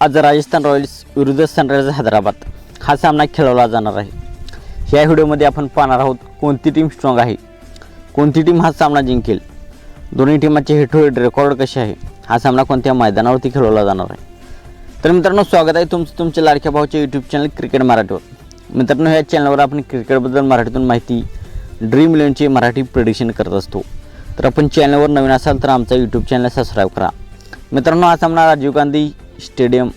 आज राजस्थान रॉयल्स विरुद्ध सनरायझर्स हैदराबाद हा सामना खेळवला जाणार आहे. या व्हिडिओमध्ये आपण पाहणार आहोत कोणती टीम स्ट्रॉंग आहे कोणती टीम हा सामना जिंकेल दोन्ही टीमाचे हेड टू हेड रेकॉर्ड कसे आहे हा सामना कोणत्या मैदानावरती खेळवला जाणार आहे. तर मित्रांनो स्वागत आहे तुमचं तुमच्या लाडक्या भाऊच्या यूट्यूब चॅनल क्रिकेट मराठीवर. मित्रांनो या चॅनलवर आपण क्रिकेटबद्दल मराठीतून माहिती ड्रीम इलेवनची मराठी प्रेडिक्शन करत असतो. तर आपण चॅनलवर नवीन असाल तर आमचा यूट्यूब चॅनल सबस्क्राईब करा. मित्रांनो हा सामना राजीव गांधी स्टेडियम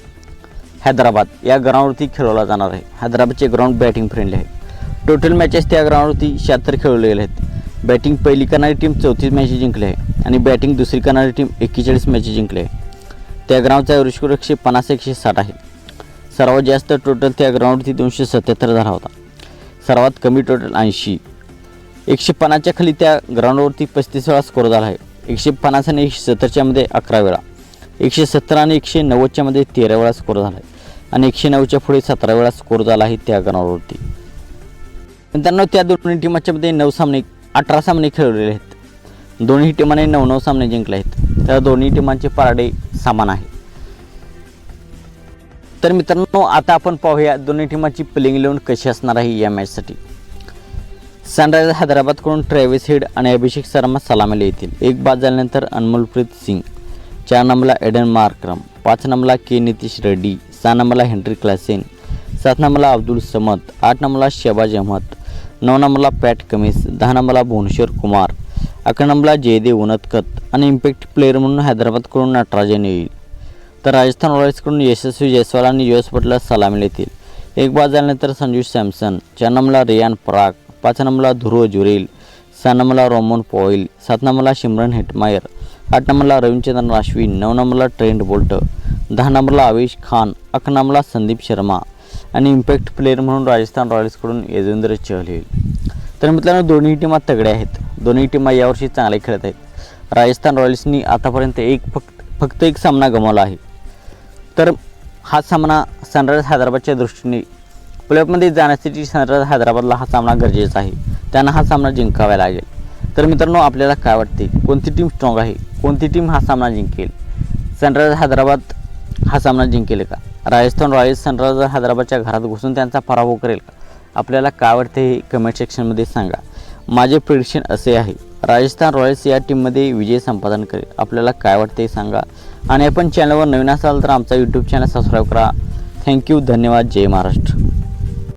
हैदराबाद या ग्राउंडवरती खेळवला जाणार आहे. हैदराबादचे ग्राउंड बॅटिंग फ्रेंडली आहे टोटल मॅचेस त्या ग्राउंडवरती शहात्तर खेळवलेले आहेत. बॅटिंग पहिली करणारी टीम चौतीस मॅचेस जिंकली आहे. आणि बॅटिंग दुसरी करणारी टीम एक्केचाळीस मॅचेस जिंकली आहे. त्या ग्राउंडचा ॲव्हरेज एकशे पन्नास एकशे साठ आहे सर्वात जास्त टोटल त्या ग्राउंडवरती दोनशे सत्याहत्तर झाला होता. सर्वात कमी टोटल ऐंशी. एकशे पन्नासच्या खाली त्या ग्राउंडवरती पस्तीस वेळा स्कोर झाला आहे. एकशे पन्नास आणि एकशे सत्तरच्यामध्ये अकरा वेळा. एकशे सत्तर आणि एकशे नव्वदच्यामध्ये तेरा वेळा स्कोर झाला आहे आणि एकशे नऊच्या पुढे सतरा वेळा स्कोर झाला आहे त्या ग्राउंडवरती मित्रांनो त्या दोन्ही टीमाच्यामध्ये नऊ सामने अठरा सामने खेळवलेले आहेत. दोन्ही टीमाने नऊ नऊ सामने जिंकले आहेत. त्या दोन्ही टीमांचे पारडे समान आहे तर मित्रांनो आता आपण पाहूया दोन्ही टीमाची प्लेइंग इलेव्हन कशी असणार आहे या मॅचसाठी सनरायझर हैदराबादकडून ट्रॅव्हिस हेड आणि अभिषेक शर्मा सलामीला येतील. एक बाद झाल्यानंतर अनमोलप्रीत सिंग. चार नंबरला एडन मार्क्रम पाच नंबरला के नितीश रेड्डी सहा नंबरला हेनरी क्लासेन सात नंबरला अब्दुल समत आठ नंबरला शबाज अहमद नऊ नंबरला पॅट कमिस दहा नंबरला भुवनेश्वर कुमार अकरा नंबरला जयदेव उनतकत आणि इम्पॅक्ट प्लेअर म्हणून हैदराबादकडून नटराजन येईल. तर राजस्थान रॉयल्सकडून यशस्वी जयस्वाल आणि युएस पटला सलामी येतील एक बाद झाल्यानंतर संजू सॅमसन चार नंबरला रियान पराग पाच नंबरला ध्रुव जुरेल सहा नंबरला रोमन पॉईल सात नंबरला शिमरन हेटमायर आठ नंबरला रविचंद्रन अश्विन नऊ नंबरला ट्रेंट बोल्ट दहा नंबरला आवेश खान अकरा नंबरला संदीप शर्मा आणि इम्पॅक्ट प्लेअर म्हणून राजस्थान रॉयल्सकडून यजवेंद्र चहल. येईल तर मित्रांनो दोन्ही टीमा तगड्या आहेत. दोन्ही टीमा यावर्षी चांगले खेळत आहेत. राजस्थान रॉयल्सनी आतापर्यंत एक फक्त फक्त एक सामना गमावला आहे. तर हा सामना सनरायझर हैदराबादच्या दृष्टीने प्लेऑफमध्ये जाण्यासाठी सनरायझर हैदराबादला हा सामना गरजेचा आहे. त्यांना हा सामना जिंकावा लागेल. तर मित्रांनो आपल्याला काय वाटते? कोणती टीम स्ट्रॉंग आहे? कोणती टीम हा सामना जिंकेल? सनरायझर हैदराबाद हा सामना जिंकेल का? राजस्थान रॉयल्स सनरायझर हैदराबादच्या घरात घुसून त्यांचा पराभव करेल का? आपल्याला काय वाटते हे कमेंट सेक्शनमध्ये सांगा. माझे प्रिडिक्शन असे आहे. राजस्थान रॉयल्स या टीममध्ये विजय संपादन करेल. आपल्याला काय वाटते हे सांगा. आणि आपण चॅनलवर नवीन असाल तर आमचा यूट्यूब चॅनल सबस्क्राईब करा. थँक्यू धन्यवाद. जय महाराष्ट्र.